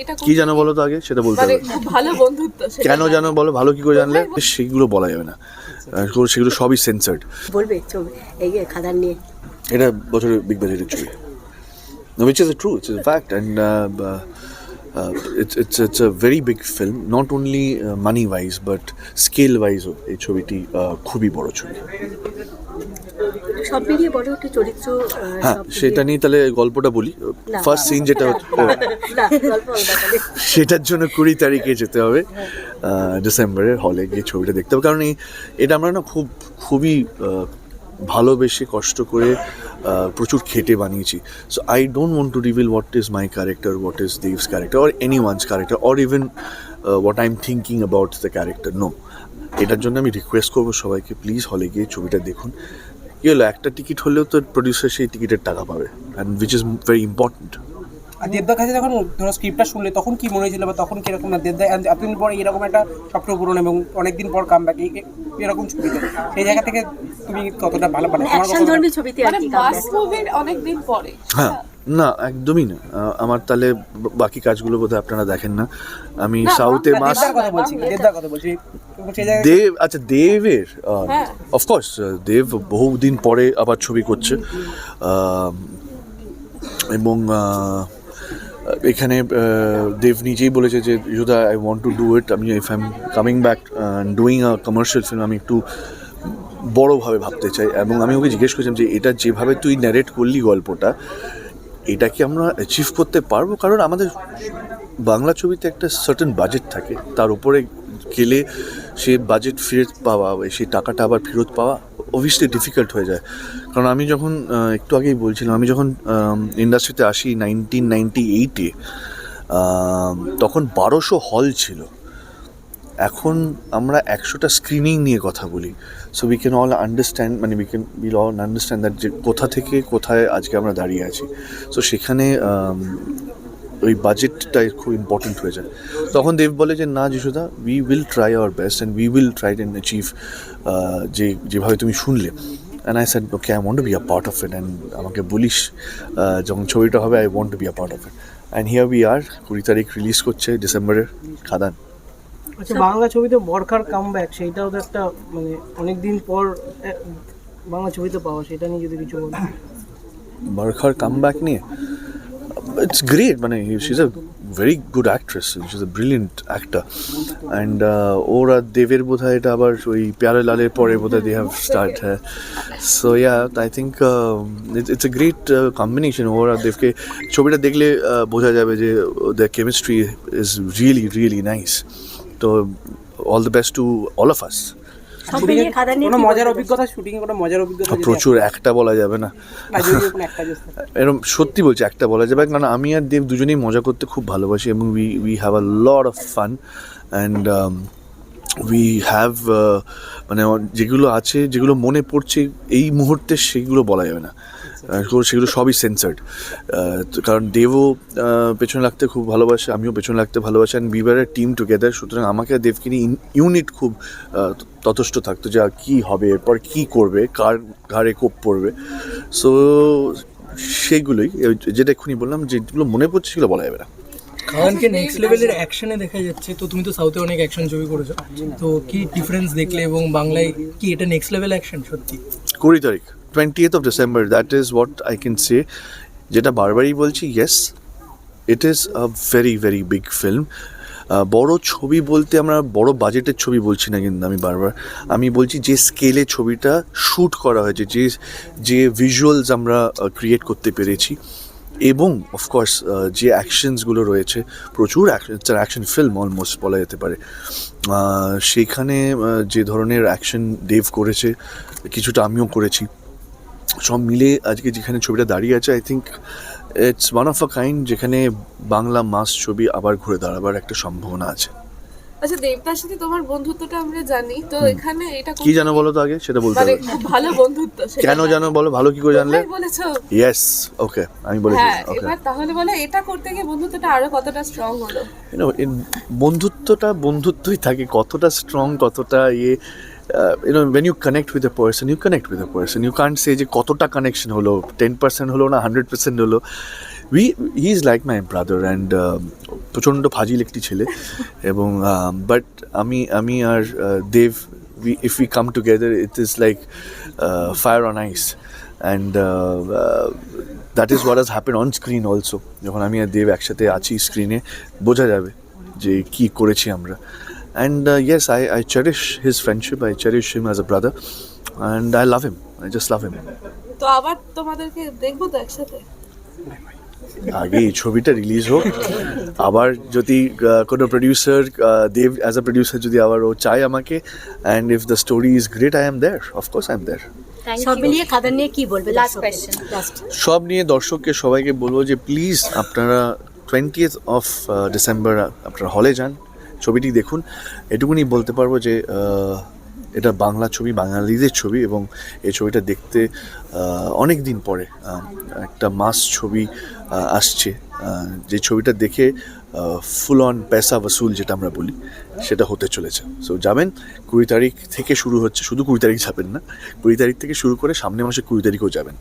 এটা কি জানো বলো তো আগে? সেটা বলতে মানে হবে। ভালো বন্ধুত্ব কেন জানো বলো? ভালো কি করে জানলে? সেগুলো বলা যাবে না। সেগুলো সবই সেন্সার্ড বলবে ছবি এই যে খাদান নিয়ে। এটা বছরের বিগ বাজেটের ছবি। Which is a true it's a fact and uh, uh, it's it's it's a very big film not only uh, money wise but scale wise এই ছবিটি uh, খুবই বড় ছবি। সব মিলিয়ে বড় একটা চরিত্র হ্যাঁ সেটা নিয়ে তাহলে গল্পটা বলি। ফার্স্ট সিন যেটা। সেটার জন্য কুড়ি তারিখে যেতে হবে ডিসেম্বরের হলে গিয়ে ছবিটা দেখতে হবে। কারণ এটা আমরা না খুব খুবই ভালোবেসে কষ্ট করে প্রচুর খেটে বানিয়েছি। So I don't want to reveal what is my character what is Dev's character or any one's character or even what I am thinking about the character no এটার জন্য আমি রিকোয়েস্ট করব সবাইকে প্লিজ হলে গিয়ে ছবিটা দেখুন। কী হলো একটা টিকিট হলেও তো প্রডিউসার সেই টিকিটের টাকা পাবে and which is very important দেবদার কাছে যখন ধরো স্ক্রিপ্টটা শুনলে তখন কি মনে হয়েছিল বা তখন কীরকম না দেবদা এত- এতদিন পর এরকম একটা স্বপ্ন পূরণ এবং অনেকদিন পর কাম ব্যাক এরকম ছবিতে সেই জায়গা থেকে তুমি কতটা ভালো পারে অ্যাকশন ধর্মী ছবিতে আর মানে কি অনেক দিন পরে। হ্যাঁ না একদমই না। আমার তাহলে বাকি কাজগুলো বোধহয় আপনারা দেখেন না। আমি সাউথে মাস কথা বলছি দেবদার কথা বলছি। দেব আচ্ছা দেবের হ্যাঁ। অফকোর্স দেব বহুদিন পরে আবার ছবি করছে। এবং আহ, এখানে দেব নিজেই বলেছে যে ইউদা I want to do it আমি if I am coming back doing a commercial film আমি একটু বড়োভাবে ভাবতে চাই। এবং আমি ওকে জিজ্ঞেস করছিলাম যে, এটা যেভাবে তুই ন্যারেট করলি গল্পটা, এটা কি আমরা অ্যাচিভ করতে পারব? কারণ আমাদের বাংলা ছবিতে একটা সার্টেন বাজেট থাকে। তার উপরে গেলে সে বাজেট ফেরত পাওয়া সেই টাকাটা আবার ফেরত পাওয়া অবভিয়াসলি ডিফিকাল্ট হয়ে যায়। কারণ আমি যখন একটু আগেই বলছিলাম, আমি যখন ইন্ডাস্ট্রিতে আসি নাইনটিন নাইনটি এইটে তখন বারোশো হল ছিল। এখন আমরা একশোটা স্ক্রিনিং নিয়ে কথা বলি। So we can all understand মানে we can will all understand that যে কোথা থেকে কোথায় আজকে আমরা দাঁড়িয়ে আছি। সো সেখানে ওই বাজেটটা খুব ইম্পর্টেন্ট হয়ে যায়। তখন দেব বলে যে না যিশুদা we will try our best and we will try and achieve যে যেভাবে তুমি শুনলে। And I said okay I want to be a part of it and আমাকে বলিস যখন ছবিটা হবে I want to be a part of it and here we are কুড়ি তারিখ রিলিজ করছে ডিসেম্বরের খাদান। আচ্ছা বাংলা ছবিতে বরখার কাম ব্যাক সেইটাও তো একটা মানে অনেক দিন পর বাংলা ছবিতে পাওয়া সেটা নিয়ে যদি কিছু বলো বারখার কাম ব্যাক নিয়ে? ইটস গ্রেট মানে she is a very good actress she is a brilliant actor and ওরা দেবের বোধ হয় এটা আবার ওই প্যারে লালের পরে বোধ হয়। দে হ্যাভ স্টার্ট হ্যাঁ so yeah I think it's a great combination ওরা দেবকে ছবিটা দেখলে uh, বোঝা যাবে যে the chemistry is really really nice তো all the best to all of us সব মিলিয়ে খাদান নিয়ে কোনো মজার অভিজ্ঞতা? শুটিং কোনো মজার অভিজ্ঞতা প্রচুর একটা বলা যাবে না। এরকম সত্যি বলছি একটা বলা যাবে কারণ আমি আর দেব দুজনেই মজা করতে খুব ভালোবাসি এবং we we have a lot of fun and we have মানে যেগুলো আছে যেগুলো মনে পড়ছে এই মুহূর্তে সেগুলো বলা যাবে না। সেগুলো- সবই সেন্সার্ড কারণ দেবও পেছনে লাগতে খুব ভালোবাসে আমিও পেছনে লাগতে ভালোবাসি অ্যান্ড বিবারের টিম টুগেদার সুতরাং আমাকে আর দেবকে নিয়ে ইউনিট খুব ততষ্ট থাকতো যে কী হবে এরপর কী করবে কার ঘাড়ে কোপ পড়বে? সো সেগুলোই যেটা এক্ষুনি বললাম যেগুলো মনে পড়ছে সেগুলো বলা যাবে না। খাওয়ানকে নেক্সট লেভেলের অ্যাকশনে দেখা যাচ্ছে তো তুমি তো সাউথে অনেক অ্যাকশন ছবি করেছ। তো কি ডিফারেন্স দেখলে এবং বাংলায় কি এটা নেক্সট লেভেল অ্যাকশন সত্যি? কুড়ি তারিখ। Twenty of December that is what I can say যেটা বারবারই বলছি yes it is a very very big film বড় ছবি বলতে আমরা, বড় বাজেটের ছবি বলছি না কিন্তু আমি বারবার। আমি বলছি যে স্কেলে ছবিটা শ্যুট করা হয়েছে, যে যে ভিজুয়ালস আমরা ক্রিয়েট করতে পেরেছি। এবং অফকোর্স যে অ্যাকশনসগুলো রয়েছে, প্রচুর অ্যাকশন অ্যাকশন ফিল্ম অলমোস্ট বলা যেতে পারে। সেখানে যে ধরনের অ্যাকশন দেভ করেছে, কিছুটা আমিও করেছি। সব মিলে আজকে যেখানে ছবিটা দাঁড়িয়ে আছে I think it's one of a kind যেখানে বাংলা মাস ছবি আবার ঘুরে দাঁড়াবার একটা সম্ভাবনা আছে। আচ্ছা দেবদার সাথে তোমার বন্ধুত্বটা আমরা জানি তো এখানে এটা কি জানো বলো তো আগে? সেটা বলতে মানে হবে। ভালো বন্ধুত্ব কেন জানো? বলো? ভালো কি করে জানলে? বলেছ? ইয়েস ওকে আমি বলেছি হ্যাঁ ওকে এবার তাহলে বলে এটা করতে গিয়ে বন্ধুত্বটা আরও কতটা স্ট্রং হলো? বন্ধুত্বটা বন্ধুত্বই থাকে কতটা স্ট্রং কতটা ইয়ে। You know when you connect with a person you connect with a person you can't say যে কতটা কানেকশন হলো টেন পার্সেন্ট হলো না হান্ড্রেড পার্সেন্ট হলো। We he is like my brother and প্রচণ্ড ফাজিল একটি ছেলে। এবং um, বাট আমি আমি আর Dev we if you come together it is like fire on ice and that is what is happen on screen also যখন আমি আর দেব একসাথে আছি স্ক্রিনে বোঝা যাবে যে কী করেছি আমরা। And uh, yes I, I cherish his friendship. I cherish him as a brother. And I love him. I just love him. তো আবার তোমাদেরকে দেখব তো একসাথে? আগে এই ছবিটা রিলিজ হোক। আবার যদি কোনো producer Dev as a producer যদি আবার ও চায় আমাকে and if the story is great I am there of course I am there সব নিয়ে কি বলবে? লাস্ট কোয়েশ্চেন সব নিয়ে দর্শককে সবাইকে বলব যে প্লিজ আপনারা টোয়েন্টিয়েথ অফ ডিসেম্বর আপনারা হলে যান। ছবিটি দেখুন। এটুকুনি বলতে পারব যে এটা বাংলা ছবি, বাঙালিদের ছবি এবং এই ছবিটা দেখতে অনেক দিন পরে একটা মাস ছবি আসছে। যে ছবিটা দেখে ফুল অন পেসা ওসুল যেটা আমরা বলি, সেটা হতে চলেছে। সো যাবেন, কুড়ি তারিখ থেকে শুরু হচ্ছে, শুধু কুড়ি তারিখ যাবেন না, কুড়ি তারিখ থেকে শুরু করে সামনের মাসে কুড়ি তারিখও যাবেন।